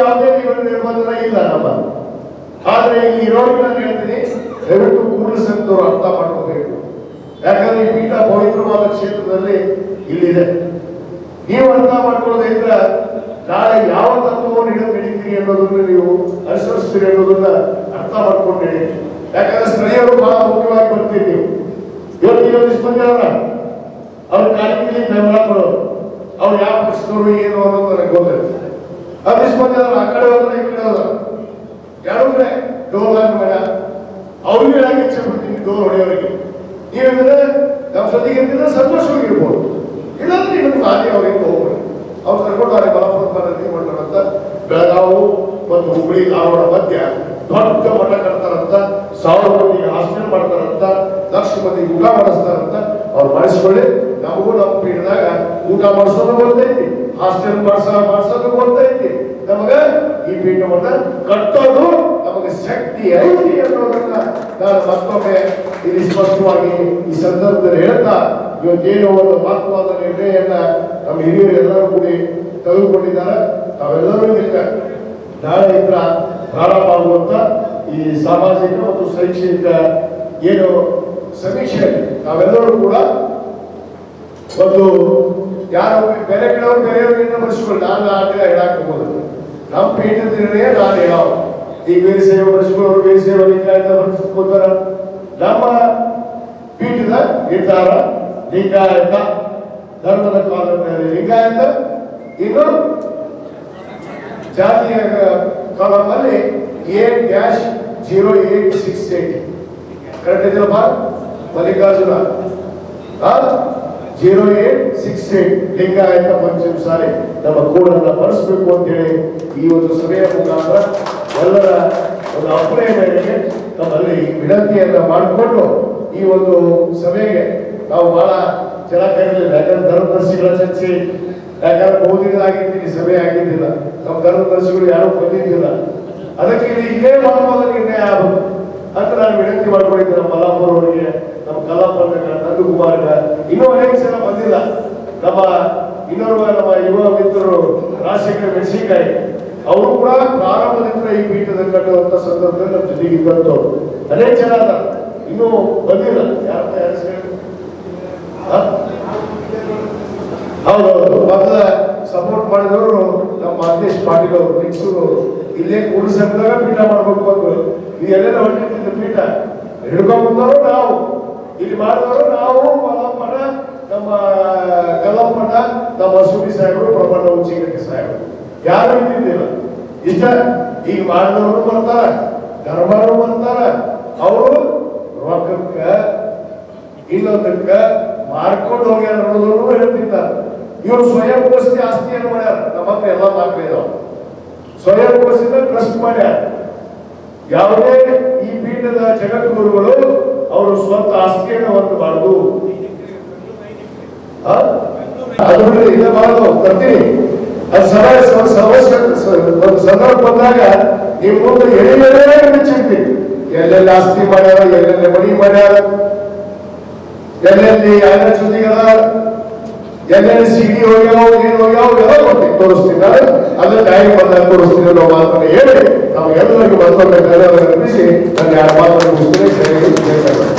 ಯಾವುದೇ ನಿರ್ಬಂಧನ ಇಲ್ಲ ನಮ್ಮ ಆದ್ರೆ ಇಲ್ಲಿ ನಾನು ಹೇಳ್ತೀನಿ, ದಯವಿಟ್ಟು ಕೂಡಿಸಂತವ್ರು ಅರ್ಥ ಮಾಡ್ಕೋಬೇಕು. ಯಾಕಂದ್ರೆ ಈ ಪೀಠ ಪವಿತ್ರವಾದ ಕ್ಷೇತ್ರದಲ್ಲಿ ಇಲ್ಲಿದೆ. ನೀವು ಅರ್ಥ ಮಾಡ್ಕೊಳ್ಳೋದ್ರಿಂದ ನಾಳೆ ಯಾವ ತತ್ವವನ್ನು ಹಿಡಿದು ನಡೀತೀರಿ ಅನ್ನೋದನ್ನ ನೀವು ಅನುಸರಿಸ್ತೀರಿ ಅನ್ನೋದನ್ನ ಅರ್ಥ ಮಾಡ್ಕೊಂಡಿರಿ ಯಾಕಂದ್ರೆ ಸ್ಥಳೀಯರು ಬಹಳ ಮುಖ್ಯವಾಗಿ ಬರ್ತೀರಿ ನೀವು. ಇವತ್ತು ಇವತ್ತು ಮಂದಿ ಅವರ ಕಾರ್ಯಕ್ರಮ ಬೆಂಬಲ ಅವ್ರು ಯಾವ ಪಕ್ಷದವರು ಏನು ಅನ್ನೋದು ನನಗೆ ಗೊತ್ತಿಲ್ಲ ಅವ್ರು ಆ ಕಡೆ ಹೋದ್ರೆ, ಈ ಕಡೆ ಹೋದ್ರು. ಯಾರು ಡೋರ್ ಮನ ಅವ್ರಿಗೆ ಹೇಳಕ್ಕೆ ಇಚ್ಛೆ ಪಡ್ತೀನಿ ಡೋರ್ ಹೊಡೆಯೋರಿಗೆ. ನೀವಂದ್ರೆ ನಮ್ಮ ಜೊತೆಗೆ ಇರ್ತಿದ್ರೆ ಸಂತೋಷವಾಗಿರ್ಬೋದು ಇಲ್ಲಾಂದ್ರೆ ನೀವು ಹಾಗೆ ಅವ್ರಿಗೆ ಹೋಗ್ಬೇಡಿ ಅವ್ರು ಕರ್ಕೊಂಡಾರೆ ಬಲಪುರ ನದಿ ಮಾಡ್ತಾರಂತ ಬೆಳಗಾವು ಮತ್ತು ಹುಬ್ಬಳ್ಳಿ ಧಾರವಾಡ ಮಧ್ಯ ದೊಡ್ಡ ಮಠ ಕಟ್ತಾರಂತ ಸಾವಿರ ಮಂದಿಗೆ ಹಾಸ್ಟೆಲ್ ಮಾಡ್ತಾರಂತ ಲಕ್ಷ ಮಂದಿಗೆ ಊಟ ಮಾಡಿಸ್ತಾರಂತ, ಅವ್ರು ಮಾಡಿಸ್ಕೊಳ್ಳಿ. ನಮಗೂ ನಮ್ಮ ಪೀಠದಾಗ ಊಟ ಮಾಡಿಸೋದು ಬರ್ತೈತಿ ಹಾಸ್ಟೆಲ್ ಮಾಡ್ಸ ಮಾಡ್ಸೋದು ಬರ್ತೈತಿ ನಮಗ ಈ ಪೀಠವನ್ನ ಕಟ್ಟೋದು ನಮಗೆ ಶಕ್ತಿ ಐತಿ ಅನ್ನೋದನ್ನ ನಾನು ಮತ್ತೊಮ್ಮೆ ಇಲ್ಲಿ ಸ್ಪಷ್ಟವಾಗಿ ಈ ಸಂದರ್ಭದಲ್ಲಿ ಹೇಳ್ತಾ, ಇವತ್ತೇನು ಒಂದು ಮಹತ್ವದ ನಿರ್ಣಯನ್ನ ನಮ್ಮ ಹಿರಿಯರು ಎಲ್ಲರೂ ಕೂಡಿ ತೆಗೆದುಕೊಂಡಿದ್ದಾರೆ. ತಾವೆಲ್ಲರೂ ಇದಕ್ಕೆ ನಾಳೆಯಿಂದ ಪ್ರಾರಂಭ ಆಗುವಂತ ಈ ಸಾಮಾಜಿಕ ಮತ್ತು ಶೈಕ್ಷಣಿಕ ಏನು ಸಮೀಕ್ಷೆ ನಾವೆಲ್ಲರೂ ಕೂಡ ಒಂದು ಯಾರು ಬೇರೆ ಕಡೆಯವರು ಬೇರೆಯವ್ರನ್ನ ಬರೆಸ್ಕೊಳ್ಳಿ ನಾನು ಆ ದಿನ ಹೇಳಕ್ ಹೋಗೋದು. ನಮ್ಮ ಪೀಠದ ನಿರ್ಣಯ ನಾನು ಹೇಳೋ. ಈ ಬೇರೆ ಸೇವೆ ಬರೆಸ್ಕೊಳ್ಳೋರು ಬೇರೆ ಸೇವೆ ಲಿಂಗಾಯತ ಬರೆಸ್ಕೋತಾರ ನಮ್ಮ ಪೀಠದ ನಿರ್ಧಾರ ಲಿಂಗಾಯತ, ಧರ್ಮದ ಕಾಲ ಲಿಂಗಾಯತ ಇನ್ನು ಜಾತಿಯ ಕಾಲಮಲ್ಲಿ A dash zero eight six eight. Correct ಇದೆಯಲ್ಲಪ್ಪ? Mallikarjuna. Zero eight six eight Lingayat Panchamasali ನಮ್ಮ ಕೂಡನ್ನ ಬಳಸಬೇಕು ಅಂತೇಳಿ ಈ ಒಂದು ಸಭೆಯ ಮುಖಾಂತರ ಎಲ್ಲರ ಒಂದು ಅಪ್ಪಣೆಯ ಮೇರೆಗೆ ನಮ್ಮಲ್ಲಿ ವಿನಂತಿಯನ್ನ ಮಾಡಿಕೊಂಡು ಈ ಒಂದು ಸಭೆಗೆ ನಾವು ಬಹಳ ಚೆನ್ನಾಗಿ ಕರೀಲಿಲ್ಲ ಯಾಕಂದ್ರೆ ಧರ್ಮದರ್ಶಿಗಳ ಚರ್ಚೆ ಯಾಕಂದ್ರೆ ಬಹುದಿನ ಆಗಿದ್ದೀನಿ ಸಭೆ ಆಗಿದ್ದಿಲ್ಲ. ನಮ್ಮ ಧರ್ಮದರ್ಶಿಗಳು ಯಾರು ಬಂದಿದ್ದಿಲ್ಲ. ಅದಕ್ಕೆ ಇಲ್ಲಿ ಇದೇ ಮಾಡುವಾಗ ನಿರ್ಣಯ ಆಗುತ್ತೆ ಅಂತ ನಾನು ವಿನಂತಿ ಮಾಡ್ಕೊಂಡಿದ್ದೆ ನಮ್ಮ ಮಲ್ಲಾಪುರ ಅವರಿಗೆ ನಮ್ಮ ಕಲ್ಲಾಪುರ ನಂದಕುಮಾರ್ ಇನ್ನೂ ಅನೇಕ ಜನ ಬಂದಿಲ್ಲ. ನಮ್ಮ ಇನ್ನೋರ್ವ ನಮ್ಮ ಯುವ ಮಿತ್ರರು ರಾಜಶೇಖರ ಮೆಣಸಿನಕಾಯಿ, ಅವರು ಕೂಡ ಪ್ರಾರಂಭದಿಂದ ಈ ಪೀಠದಲ್ಲಿ ಕಟ್ಟುವಂತ ಸಂದರ್ಭದಲ್ಲಿ ನಮ್ಮ ಜೊತೆಗೆ ಇದ್ದಂಥವ್ರು ಅನೇಕ ಜನ ಇನ್ನೂ ಬಂದಿಲ್ಲ. ಯಾರ? ಹೌದೌದು ಮೊದಲ ಸಪೋರ್ಟ್ ಮಾಡಿದವರು ನಮ್ಮ ಮಾದೇಶ್ ಪಾಟೀಲ್ ಅವರು. ಮೈಸೂರು ಇಲ್ಲೇ ಕೂಡಿಸಿದಾಗ ಪೀಠ ಮಾಡ್ಬೇಕು ಅಂದ್ರು. ಎಲ್ಲೆಲ್ಲ ಹೊಂಟಿದ್ದು ಪೀಠ? ಹಿಡ್ಕೊಂಡ್ಬಂದವರು ನಾವು. ಇಲ್ಲಿ ಮಾಡಿದವರು ನಾವು, ಮಲಪ್ಪನ, ನಮ್ಮ, ಕಲ್ಲಪ್ಪನ, ನಮ್ಮ ಸುಡಿ ಸಾಹೇಬರು ಪ್ರಬಂಧ ಉಚ್ಚಿಗಟ್ಟಿ ಸಾಹೇಬರು. ಯಾರು ಇದ್ದಿದ್ದಿಲ್ಲ. ಇಷ್ಟ ಈಗ ಮಾಡಿದವರು ಬರ್ತಾರ ಧರ್ಮರು ಬರ್ತಾರ. ಅವರು ರೊಕ್ಕಕ್ಕ, ಇನ್ನೊಂದಕ್ಕ ಮಾರ್ಕೊಂಡು ಹೋಗ್ಯಾರ ಅನ್ನೋದನ್ನು ಹೇಳ್ತಿದ್ದಾರೆ. ಇವ್ರು ಸ್ವಯಂ ಘೋಷಿತ ಆಸ್ತಿಯನ್ನು ಮಾಡ್ಯಾರ. ನಮ್ಮ ಹತ್ರ ಎಲ್ಲ ದಾಖಲೆ ಇದಾವ. ಸ್ವಯಂ ಘೋಷಿತ ಟ್ರಸ್ಟ್ ಮಾಡ್ಯಾರ. ಯಾವುದೇ ಈ ಪೀಠದ ಜಗದ್ಗುರುಗಳು ಅವರು ಸ್ವಂತ ಆಸ್ತಿಯನ್ನು ಹೊರಬಾರದು ಆ? ಅದು ಬಿಡ್ರಿ, ಇದೇ ಮಾಡೋದು ತರ್ತೀನಿ ಅದು ಸಮಯ ಸ- ಸಮಸ್ಯೆ ಸ- ಒಂದು ಸಂದರ್ಭ ಬಂದಾಗ ನೀವು ಮುಂದೆ ಎಳೆಯಲೇ ಬಿಚ್ಚಿರ್ತೀವಿ ಎಲ್ಲೆಲ್ಲಿ ಆಸ್ತಿ ಮಾಡ್ಯಾರ ಎಲ್ಲೆಲ್ಲಿ ಮನಿ ಮಾಡ್ಯಾರ ಎಲ್ಲೆಲ್ಲಿ ಯಾರ ಜೊತೆಗದ ಎಲ್ಲೆಲ್ಲಿ ಸಿಡಿ ಹೋಗ್ಯಾವ ಏನು ಹೋಗ್ಯಾವ ಎಲ್ಲ ಕೊಡ್ತೀನಿ ತೋರಿಸ್ತಿದ್ದಾರೆ ಅದನ್ನ ಟೈಮ್ ಬಂದಾಗ ತೋರಿಸ್ತೀನಿ ಅನ್ನೋ ಮಾತನ್ನು ಹೇಳಿ ಎಲ್ಲರಿಗೂ ಮತ್ತೊಮ್ಮೆ ಧನ್ಯವಾದ ಅರ್ಪಿಸಿ ನನ್ನ ಎರಡು ಮಾತನ್ನು.